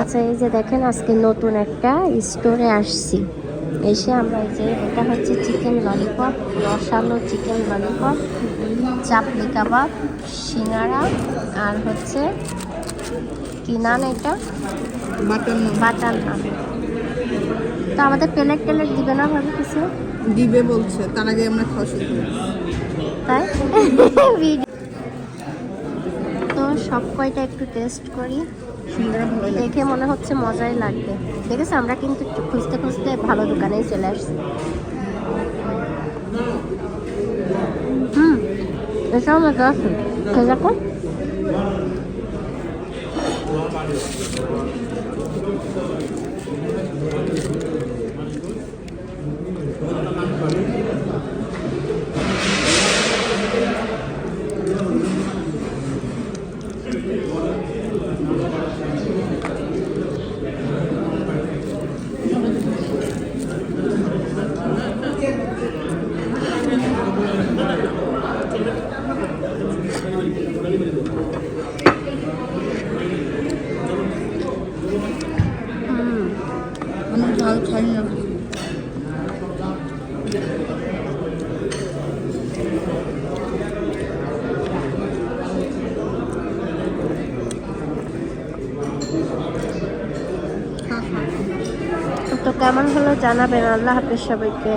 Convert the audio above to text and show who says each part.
Speaker 1: আচ্ছা এই যে দেখেন আজকে নতুন একটা স্টোরে আসছি। এসে আমরা এই যে এটা হচ্ছে চিকেন ললিপপ রসালো চিকেন ললিপপ চাপলি কাবাব সিঙ্গারা আর হচ্ছে কি নান এটা? বাটার নান। তো আমাদের প্লেট টেলেট দিবে না ভাবে কিছু?
Speaker 2: দিবে বলছে তার আগে আমরা খাওয়া শুরু
Speaker 1: তাই? সব কয়টা একটু টেস্ট করি। দেখে মনে হচ্ছে মজাই লাগবে। দেখেছ আমরা কিন্তু খুঁজতে খুঁজতে ভালো দোকানেই চলে আসছি। হুম, এটাও আছে। খেয়ে দেখো। হুম
Speaker 2: আমরা ঝাল খাই না খা, খা।
Speaker 1: তো কেমন হলো জানাবেন? আল্লাহ হাফেজ সবাইকে।